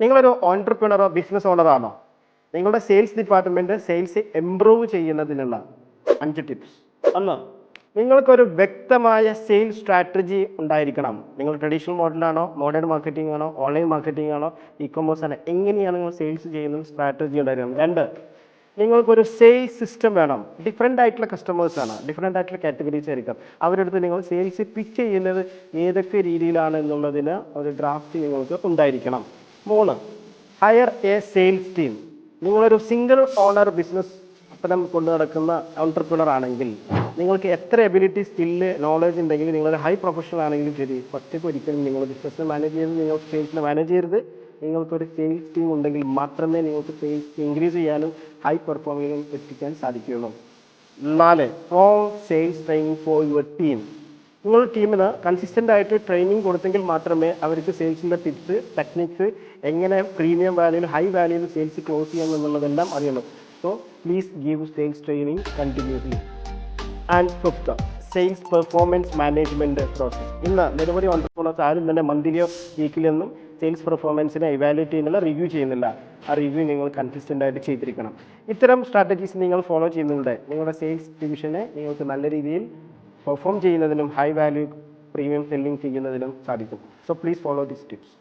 നിങ്ങളൊരു ഓൺടർപ്രണറോ ബിസിനസ് ഓണറാണോ നിങ്ങളുടെ sales department sales improve ചെയ്യുന്നതിനുള്ള അഞ്ച് ടിപ്സ് ഒന്ന് നിങ്ങൾക്കൊരു വ്യക്തമായ സെയിൽസ് സ്ട്രാറ്റജി ഉണ്ടായിരിക്കണം. നിങ്ങൾ ട്രഡീഷണൽ മോഡലാണോ മോഡേൺ മാർക്കറ്റിംഗ് ആണോ ഓൺലൈൻ മാർക്കറ്റിംഗ് ആണോ ഇ കൊമേഴ്സ് ആണോ എങ്ങനെയാണ് നിങ്ങൾ സെയിൽസ് ചെയ്യുന്നത് സ്ട്രാറ്റജി ഉണ്ടായിരിക്കണം. രണ്ട് നിങ്ങൾക്കൊരു സെയിൽസ് സിസ്റ്റം വേണം. ഡിഫറെന്റ് ആയിട്ടുള്ള കസ്റ്റമേഴ്സ് ആണ്. ഡിഫറെന്റ് ആയിട്ടുള്ള കാറ്റഗറീസ് ആയിരിക്കും. അവരുടെ അടുത്ത് നിങ്ങൾ സെയിൽസ് പിച്ച് ചെയ്യുന്നത് ഏതൊക്കെ രീതിയിലാണ് എന്നുള്ളതിന് ഒരു ഡ്രാഫ്റ്റ് നിങ്ങൾക്ക് ഉണ്ടായിരിക്കണം. മൂന്ന്. ഹയർ എ സെയിൽസ് ടീം നിങ്ങളൊരു സിംഗിൾ ഓണർ ബിസിനസ് അത്തരം കൊണ്ടു നടക്കുന്ന ഓൺടർപ്രണർ ആണെങ്കിൽ നിങ്ങൾക്ക് എത്ര എബിലിറ്റി സ്കില്ല് നോളജ് ഉണ്ടെങ്കിൽ നിങ്ങളൊരു ഹൈ പ്രൊഫഷണൽ ആണെങ്കിലും ശരി. ഒറ്റയ്ക്ക് ഒരിക്കലും നിങ്ങൾ ബിസിനസ് മാനേജ് ചെയ്ത് നിങ്ങൾ സെയിൽസിനെ മാനേജ് ചെയ്യരുത്. നിങ്ങൾക്കൊരു സെയിൽസ് ടീം ഉണ്ടെങ്കിൽ മാത്രമേ നിങ്ങൾക്ക് സെയിൽസ് ഇൻക്രീസ് ചെയ്യാനും ഹൈ പെർഫോമൻസ് എത്തിക്കാൻ സാധിക്കുകയുള്ളൂ. നാല് strong sales training for your team നിങ്ങളുടെ ടീമിന് കൺസിസ്റ്റന്റ് ആയിട്ട് ട്രെയിനിങ് കൊടുത്തെങ്കിൽ മാത്രമേ അവർക്ക് സെയിൽസിന്റെ ടിപ്സ് ടെക്നിക്സ് എങ്ങനെ പ്രീമിയം വാല്യൂയിൽ ഹൈ വാല്യൂയിൽ സെയിൽസ് ക്ലോസ് ചെയ്യാം എന്നുള്ളതെല്ലാം അറിയണം. So please give sales training continuously and fifth sales performance management process ഇന്ന് നിരവധി ഓണ്ടർപ്രണേഴ്സ് ആരും തന്നെ മന്ത്ലിയോ വീക്കിലൊന്നും സെയിൽസ് പെർഫോമൻസിനെ ഇവാലുവേറ്റ് ചെയ്യുന്നില്ല റിവ്യൂ ചെയ്യുന്നില്ല. ആ റിവ്യൂ നിങ്ങൾ കൺസിസ്റ്റന്റ് ആയിട്ട് ചെയ്തിരിക്കണം. ഇത്തരം സ്ട്രാറ്റജീസ് നിങ്ങൾ ഫോളോ ചെയ്യുന്നുണ്ട്. നിങ്ങളുടെ സെയിൽസ് ഡിവിഷനെ നിങ്ങൾക്ക് നല്ല രീതിയിൽ പെർഫോം ചെയ്യുന്നതിനും ഹൈ വാല്യൂ പ്രീമിയം സെല്ലിംഗ് ചെയ്യുന്നതിനും സാധിക്കും. So please follow this tips